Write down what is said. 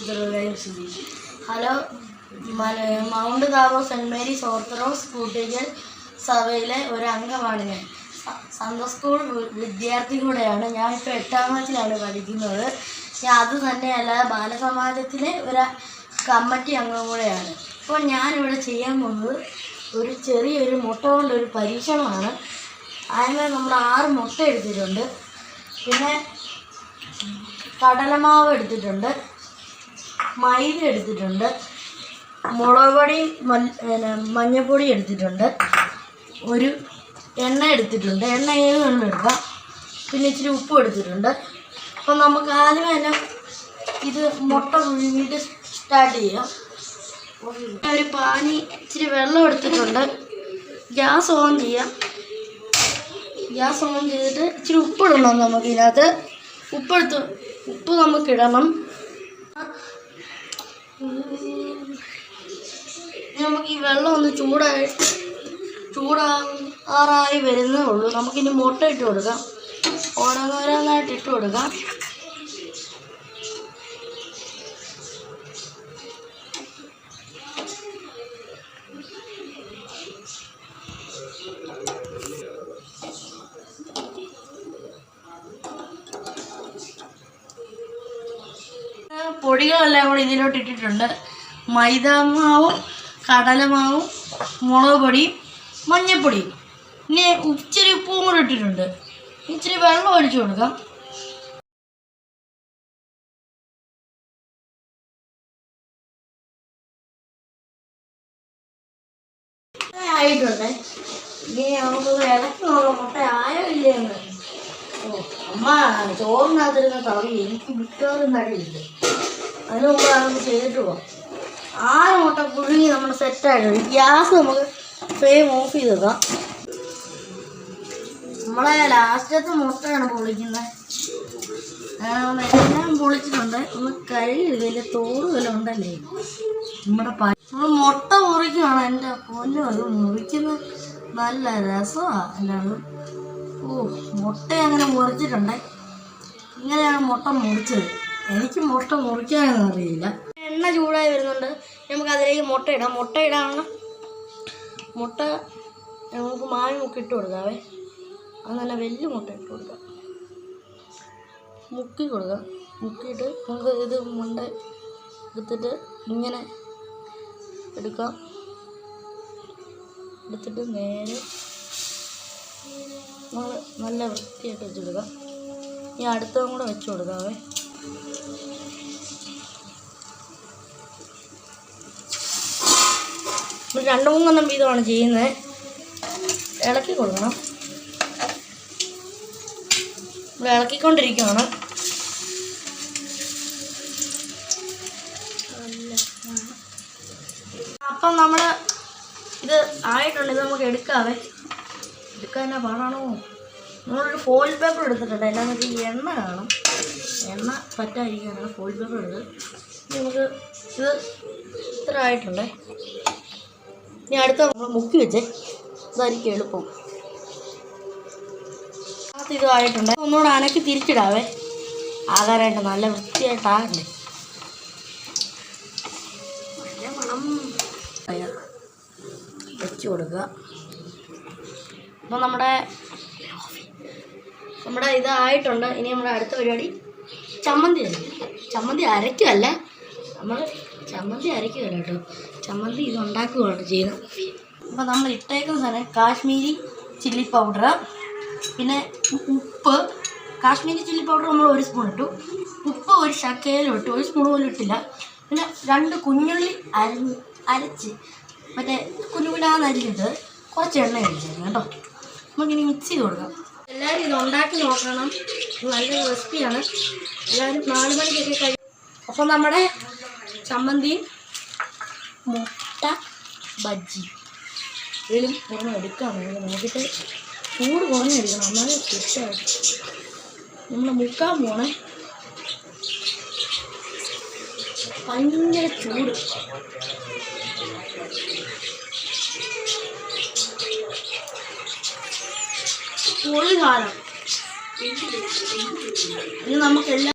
ചിത്രകലയും സ്ഥിതി hello mount കാറോ saint Mary's orthodox കുട്ടികൾ സഭയിലെ ഒരു അംഗമാണ് ഞാൻ സന്ത സ്കൂൾ വിദ്യാർത്ഥി കൂടെയാണ് ഞാൻ ഇപ്പോൾ എട്ടാം ക്ലാസ്സിലാണ് പഠിക്കുന്നത്. ഞാൻ അത് തന്നെയല്ല ബാലസമാജത്തിലെ ഒരു കമ്മിറ്റി അംഗം കൂടെയാണ്. അപ്പോൾ ഞാനിവിടെ ചെയ്യാൻ പോകുന്നത് ഒരു ചെറിയൊരു മുട്ട കൊണ്ടൊരു പരീക്ഷണമാണ്. അതിന് നമ്മൾ ആറ് മുട്ട എടുത്തിട്ടുണ്ട്. പിന്നെ കടലമാവ് എടുത്തിട്ടുണ്ട്. മൈദ എടുത്തിട്ടുണ്ട്. മുളക് പൊടി മഞ്ഞൾപ്പൊടി എടുത്തിട്ടുണ്ട്. ഒരു എണ്ണ എടുത്തിട്ടുണ്ട്. എണ്ണ ഏത് എണ്ണ എടുക്കാം. പിന്നെ ഇച്ചിരി ഉപ്പ് എടുത്തിട്ടുണ്ട്. അപ്പം നമുക്ക് ആദ്യം തന്നെ ഇത് മുട്ട പുഴുങ്ങിയിട്ട് സ്റ്റാർട്ട് ചെയ്യാം. ഒരു പാനി ഇച്ചിരി വെള്ളം എടുത്തിട്ടുണ്ട്. ഗ്യാസ് ഓൺ ചെയ്യാം. ഗ്യാസ് ഓൺ ചെയ്തിട്ട് ഇച്ചിരി ഉപ്പിടണം നമുക്ക് ഇതിനകത്ത്. ഉപ്പെടുത്ത് ഉപ്പ് നമുക്ക് ഇടണം. ഇനി നമുക്ക് ഈ വെള്ളം ഒന്ന് ചൂടായി ചൂടാറായി വരുന്നേ ഉള്ളൂ. നമുക്കിനി മുട്ട ഇട്ട് കൊടുക്കാം. ഓരോന്നോരോന്നായിട്ട് ഇട്ട് കൊടുക്കാം. പൊടികളെല്ലാം കൂടി ഇതിലോട്ട് ഇട്ടിട്ടുണ്ട്. മൈദാമാവും കടലമാവും മുളക് പൊടിയും മഞ്ഞൾപ്പൊടിയും ഇനി ഇച്ചിരി ഉപ്പും കൂടി ഇട്ടിട്ടുണ്ട്. ഇച്ചിരി വെള്ളം ഒഴിച്ചു കൊടുക്കാം. ആയിട്ടുണ്ട്. ഇനി നമുക്ക് ഇളക്കി നോക്കാം മുട്ട ആയോ ഇല്ലയെന്ന് ഓ അമ്മ ചോറിനകത്തിരുന്ന തവി എനിക്ക് മിക്കവാറും കഴിയില്ല അതിന് മുമ്പ് നമുക്ക് ചെയ്തിട്ട് പോവാം. ആറ് മുട്ട പുഴുങ്ങി നമ്മൾ സെറ്റായിട്ടുണ്ട് ഗ്യാസ് നമുക്ക് ഫ്ലെയിം ഓഫ് ചെയ്ത് വെക്കാം. നമ്മളെ ലാസ്റ്റത്തെ മുട്ടയാണ് പൊളിക്കുന്നത്. എല്ലാം പൊളിച്ചിട്ടുണ്ട്. ഒന്ന് കഴുകില്ല വലിയ തോറ് വല്ലതും ഉണ്ടല്ലേ? നമ്മുടെ പ നമ്മൾ മുട്ട മുറിക്കുകയാണ് എന്റെ പൊന്നു അത് മുറിക്കുന്നത് നല്ല രസമാണ് എല്ലാവരും. ഓ മുട്ട അങ്ങനെ മുറിച്ചിട്ടുണ്ട്. ഇങ്ങനെയാണ് മുട്ട മുറിച്ചത്. എനിക്ക് മുട്ട മുറിക്കാനൊന്നും അറിയില്ല. എണ്ണ ചൂടായി വരുന്നുണ്ട്. നമുക്ക് അതിലേക്ക് മുട്ട ഇടാം. മുട്ട ഇടാണ് മുട്ട നമുക്ക് മാവി മുക്കി ഇട്ട് കൊടുക്കാവേ. അത് നല്ല വലിയ മുട്ട ഇട്ട് കൊടുക്കാം. മുക്കി കൊടുക്കാം. മുക്കിയിട്ട് നമുക്ക് ഇത് മുണ്ട എടുത്തിട്ട് ഇങ്ങനെ എടുക്കാം. എടുത്തിട്ട് നേരെ നമ്മൾ നല്ല വൃത്തിയായിട്ട് വെച്ചെടുക്കാം ഈ അടുത്തതും കൂടെ വെച്ച് കൊടുക്കാവേ. നമ്മൾ രണ്ട് മൂന്നെണ്ണം വീതമാണ് ചെയ്യുന്നത്. ഇളക്കി കൊടുക്കണം. ഇവിടെ ഇളക്കിക്കൊണ്ടിരിക്കുകയാണ് അപ്പം നമ്മൾ ഇത് ആയിട്ടുണ്ട് ഇത് നമുക്ക് എടുക്കാവേ. എടുക്കാൻ എന്നാ പാടാണോ? നമ്മളൊരു ഫോയിൽ പേപ്പർ എടുത്തിട്ടുണ്ട്. എല്ലാം നമുക്ക് എണ്ണ കാണും. എണ്ണ പറ്റാതിരിക്കാനാണ് ഫോയിൽ പേപ്പർ എടുത്ത് നമുക്ക് ഇത് ഇത്ര ആയിട്ടുണ്ടേ ഇനി അടുത്ത മുക്കി വെച്ചേ. ഇതായിരിക്കും എളുപ്പം. അത് ഇതായിട്ടുണ്ട് ഒന്നുകൂടെ അനക്കി തിരിച്ചിടാവേ. ആകാരമായിട്ട് നല്ല വൃത്തിയായിട്ടാകണ്ടേ നല്ല മണം. വെച്ച് കൊടുക്കുക. അപ്പോൾ നമ്മുടെ നമ്മുടെ ഇതായിട്ടുണ്ട് ഇനി നമ്മുടെ അടുത്ത പരിപാടി ചമ്മന്തി ചമ്മന്തി അരയ്ക്കുകയല്ല നമ്മൾ ചമ്മന്തി അരയ്ക്കുകയല്ല കേട്ടോ. ചമ്മന്തി ഇത് ഉണ്ടാക്കുകയാണ് ചെയ്യുന്നത്. അപ്പോൾ നമ്മൾ ഇട്ടേക്കുന്ന സാധനം കാശ്മീരി ചില്ലി പൗഡർ. പിന്നെ ഉപ്പ്. കാശ്മീരി ചില്ലി പൗഡർ നമ്മൾ ഒരു സ്പൂൺ ഇട്ടു. ഉപ്പ് ഒരു ശക്കയിലും ഇട്ടു. ഒരു സ്പൂൺ പോലും ഇട്ടില്ല. പിന്നെ രണ്ട് കുഞ്ഞുള്ളി അരിഞ്ഞ് അരച്ച് മറ്റേ കുഞ്ഞു കുഞ്ഞാന്ന് അരിഞ്ഞിട്ട് കുറച്ച് എണ്ണ ഒഴിച്ചായിരുന്നു കേട്ടോ. നമുക്കിനി മിക്സ് ചെയ്ത് കൊടുക്കാം. എല്ലാവരും ഇത് ഉണ്ടാക്കി നോക്കണം. നല്ല റെസിപ്പിയാണ് എല്ലാവരും നാല് മണിക്കൊക്കെ കഴിയും അപ്പോൾ നമ്മുടെ ചമ്മന്തിയും മുട്ട ബജ്ജി. ഇതിലും ഒരെണ്ണം എടുക്കാം. നോക്കിയിട്ട് ചൂട് കുറഞ്ഞെടുക്കണം എന്നാലേ സെറ്റായിട്ട് നമ്മൾ മുക്കാൻ പോണേ. ഭയങ്കര ചൂട്. പൊളി കാലം ഇത് നമുക്കെല്ലാം